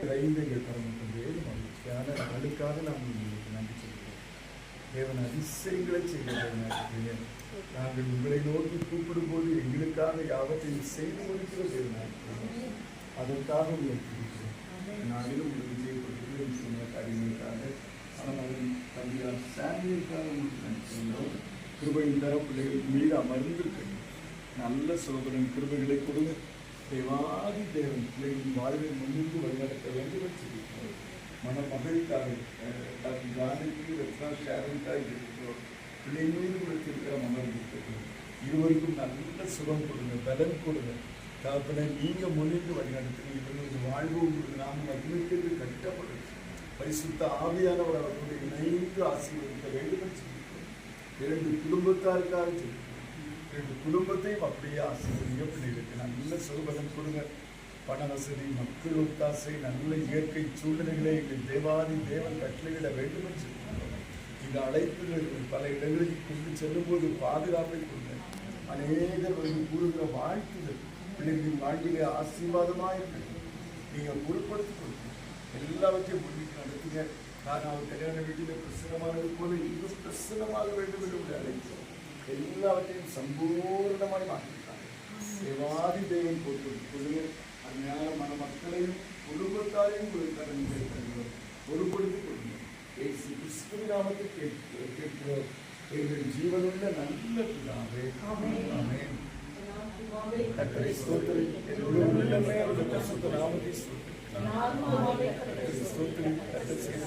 ஐந்தைகள் பரமக்கும் வேறு மகிழ்ச்சியான நாளுக்காக நாம் உங்களுக்கு நன்றி சொல்கிறோம். தேவன் அதிசயங்களை செய்கிறேன் நாங்கள் உங்களை நோக்கி கூப்பிடும்போது எங்களுக்காக யாவற்றையும் செய்து முடிக்கிற தேவனாக அதற்காக உங்களுக்கு இருக்கிறோம் நாளிலும் உங்களுக்கு செய்யப்படுகிறோம் சொன்ன காரியங்களுக்காக ஆனால் தம்பியார் சாமியிற்காக உங்களுக்கு நன்றி சொல்கிறோம். கிருபையின் தர பிள்ளைகள் மீது அமர்ந்திருக்கணும் நல்ல சோதனை கிருபைகளை கொடுங்க. தேவாதி தேவன் பிள்ளைகளின் வாழ்வை முன்னின்று வழிநடத்த வேண்டும் என்று சொல்லியிருக்கிறோம் மன மகளுக்காக டாக்டர் ஜானகி ரத்னா ஷேரனுக்காக இருக்கிறோம் பிள்ளைங்களோடு கொடுத்திருக்கிற மனம் இருக்கிறோம் இருவருக்கும் நல்ல சுகம் கொடுங்க பலன் கொடுங்க. தாப்பனை நீங்கள் முன்னின்று வழிநடத்துங்க. இவர்களுடைய வாழ்வு உங்களுக்கு நாம் மகிழ்ச்சிக்கு கட்டப்படும். பரிசுத்த ஆவியானவர் அவர்களுடைய இணைந்து ஆசீர்வதிக்க வேண்டும் என்று சொல்லியிருக்கிறோம். இரண்டு குடும்பத்தாருக்காக சொல்லியிருக்கிறோம். ரெண்டு குடும்பத்தையும் அப்படியே ஆசீர்வதிங்க பிள்ளைகளுக்கு நல்ல சுகபலம் கொடுங்க. பண வசதி மக்கள் ஒத்தாசை நல்ல இயற்கை சூழ்நிலைகளை எங்கள் தேவாதி தேவன் கட்டளையிட வேண்டும் என்று இந்த அழைப்புகள் பல இடங்களுக்கு கொண்டு செல்லும்போது பாதுகாப்பை கொடுங்க. அநேகர் வந்து கூறுகிற வாழ்த்துதல் பிள்ளைகளின் வாழ்விலே ஆசீர்வாதமாக இருக்கு நீங்கள் பொருட்படுத்திக் கொடுங்க. எல்லாவற்றையும் முன்னிட்டு நடத்துங்க. நான் அவர் கல்யாண வீட்டில் பிரசனமானது போல இன்னும் பிரசனமாக வேண்டும் என்று அழைக்கிறோம் എല്ലാവരെയും സമ്പൂർണമായി മാറ്റിയിട്ടാണ്. ദേവാദിദേവൻ പോറ്റും. പൊതുവെ മലയാളമാണ് മക്കളെയും കുടുംബക്കാരെയും കൊടുക്കുന്നത് ഉൾപ്പെടുത്തി ജീവനുള്ള നല്ല പിതാവേ. ആമേൻ.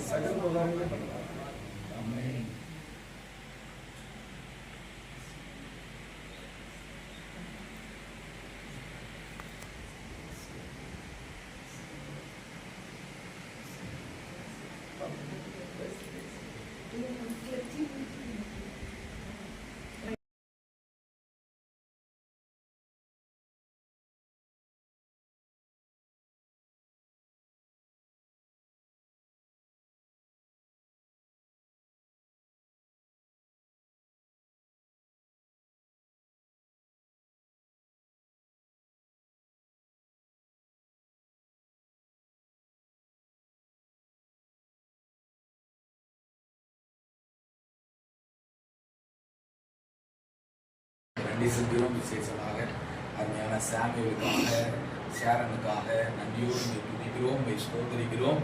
സകല ആമേൻ. செலுத்துகிறோம் விசேஷமாக அருமையான சாமியலுக்காக சேரனுக்காக நன்றியோடு உம்மை துதிக்கிறோம் ஸ்தோத்தரிக்கிறோம்.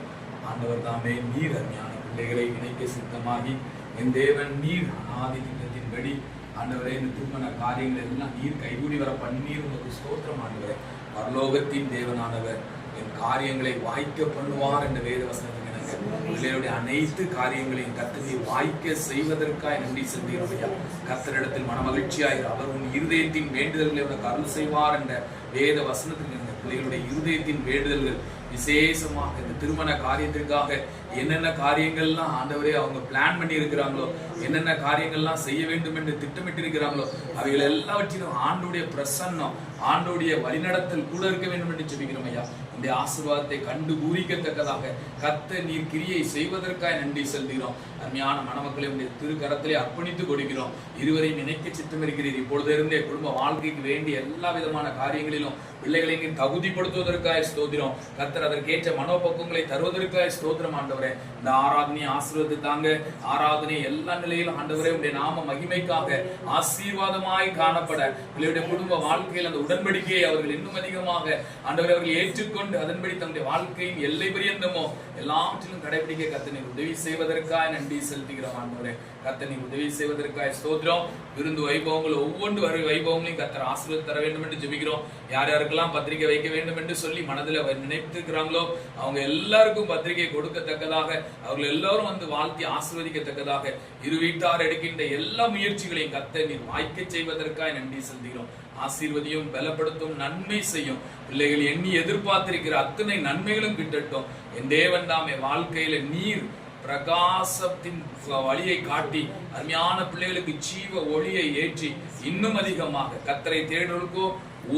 ஆண்டவர் தாமே நீர் அருமையான பிள்ளைகளை இணைக்க சித்தமாகி என் தேவன் நீர் ஆதி திட்டத்தின்படி ஆண்டவரே இந்த திருமண காரியங்கள் எல்லாம் நீர் கைகூடி வர பண்ணீர் உங்களுக்கு ஸ்தோத்திரம் ஆண்டவரே. பரலோகத்தின் தேவனானவர் என் காரியங்களை வாய்க்க பண்ணுவார் என்ற வேத வசனத்துக்கு எனக்கு பிள்ளைகளுடைய அனைத்து காரியங்களையும் கத்தனை வாய்க்க செய்வதற்காக நன்றி செலுத்துகிறோம் கத்தரிடத்தில் கர்த்தரிடத்தில் மனமகிழ்ச்சியாய் அவர் உன் இருதயத்தின் வேண்டுதல்களை உனக்கு அருள் செய்வார் என்ற வேத வசனத்தில் பிள்ளைகளுடைய இருதயத்தின் வேண்டுதல்கள் விசேஷமாக இந்த திருமண காரியத்திற்காக என்னென்ன காரியங்கள்லாம் ஆண்டவரே அவங்க பிளான் பண்ணி இருக்கிறாங்களோ என்னென்ன காரியங்கள்லாம் செய்ய வேண்டும் என்று திட்டமிட்டு இருக்கிறாங்களோ அவைகள் எல்லாவற்றிலும் ஆண்டுடைய பிரசன்னம் ஆண்டுடைய வழிநடத்தல் கூட இருக்க வேண்டும் என்று சொல்லிக்கிறோம் ஐயா. இந்த ஆசீர்வாதத்தை கண்டு கூறிக்கத்தக்கதாக கத்த நீர் கிரியை செய்வதற்காக நன்றி செலுத்துகிறோம். அருமையான மணமக்களை உடைய திருக்கரத்திலே அர்ப்பணித்துக் கொடுக்கிறோம் இருவரையும் நினைக்க சித்தம் இருக்கிறீர் இப்பொழுது குடும்ப வாழ்க்கைக்கு வேண்டிய எல்லா விதமான காரியங்களிலும் பிள்ளைகளை தகுதிப்படுத்துவதற்காக ஸ்தோத்திரம். கத்தர் அதற்கேற்ற மனோபக்குவங்களை தருவதற்காக ஸ்தோத்திரம் ஆண்டவரே. இந்த ஆராதனை ஆசீர்வதி தாங்க ஆராதனை எல்லா நிலையிலும் ஆண்டவரே உடைய நாம மகிமைக்காக ஆசீர்வாதமாய் காணப்பட. பிள்ளையுடைய குடும்ப வாழ்க்கையில் அந்த உடன்படிக்கையை அவர்கள் இன்னும் அதிகமாக ஆண்டவரை அவர்கள் ஏற்றுக்கொண்டு அதன்படி தங்களுடைய வாழ்க்கையின் எல்லை பரியந்தமோ எல்லாவற்றிலும் கடைபிடிக்க கத்தனை உதவி செய்வதற்காக நன்றி செலுத்துகிறோம் ஆண்டவரே கத்தனை உதவி செய்வதற்காக ஸ்தோத்திரம். விருந்து வைபவங்கள் ஒவ்வொன்று வரை வைபவங்களையும் கத்தர் ஆசீர்வாதம் தர வேண்டும் என்று ஜெபிக்கிறோம். யார் யாருக்கெல்லாம் பத்திரிகை வைக்க வேண்டும் என்று சொல்லி மனதில் அவர் நினைத்திருக்கிறாங்களோ அவங்க எல்லாருக்கும் பத்திரிகை கொடுக்கத்தக்கதாக அவர்கள் எல்லாரும் வந்து வாழ்த்தி ஆசீர்வதிக்கத்தக்கதாக இரு வீட்டார் எடுக்கின்ற எல்லா முயற்சிகளையும் கத்த நீர் வாய்க்க செய்வதற்காக நன்றி செலுத்துகிறோம். ஆசீர்வதியும் பலப்படுத்தும் நன்மை செய்யும். பிள்ளைகள் எண்ணி எதிர்பார்த்திருக்கிற அத்தனை நன்மைகளும் கிட்டட்டும். என் தேவன் தாமே வாழ்க்கையில நீர் பிரகாசத்தின் வழியை காட்டி அருமையான பிள்ளைகளுக்கு ஜீவ ஒளியை ஏற்றி இன்னும் அதிகமாக கத்தரை தேடுவதற்கோ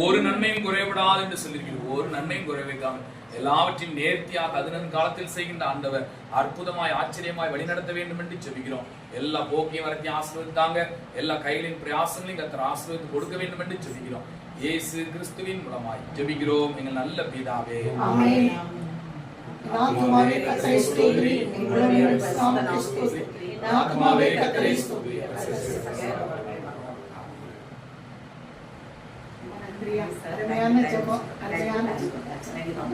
ஒரு நன்மையும் குறைவிடாது என்று சொல்லியிருக்கிறோம் ஒரு நன்மையும் குறைவைக்காமல் எல்லாவற்றையும் நேர்த்தியாக அதனன் காலத்தில் செய்கின்ற ஆண்டவர் அற்புதமாய் ஆச்சரியமாய் வழிநடத்த வேண்டும் என்று ஜெபிக்கிறோம். எல்லா போக்கையும் வரத்தையும் ஆசீர்வதித்தாங்க. எல்லா கைகளின் பிரயாசங்களையும் கத்தர் ஆசீர்வதித்து கொடுக்க வேண்டும் என்று செபிக்கிறோம் இயேசு கிறிஸ்துவின் மூலமாய் ஜெபிக்கிறோம். எங்கள் நல்ல பிதாவே. ஆமென் என் ஆத்துமாவே கத்தரை ஸ்தோத்திரி என் உடம்பே நாமத்தை ஸ்தோத்திரி என் ஆத்துமாவே கத்தரை ஸ்தோத்திரி அருமையான ஜெபம் அருமையான ஜெபம்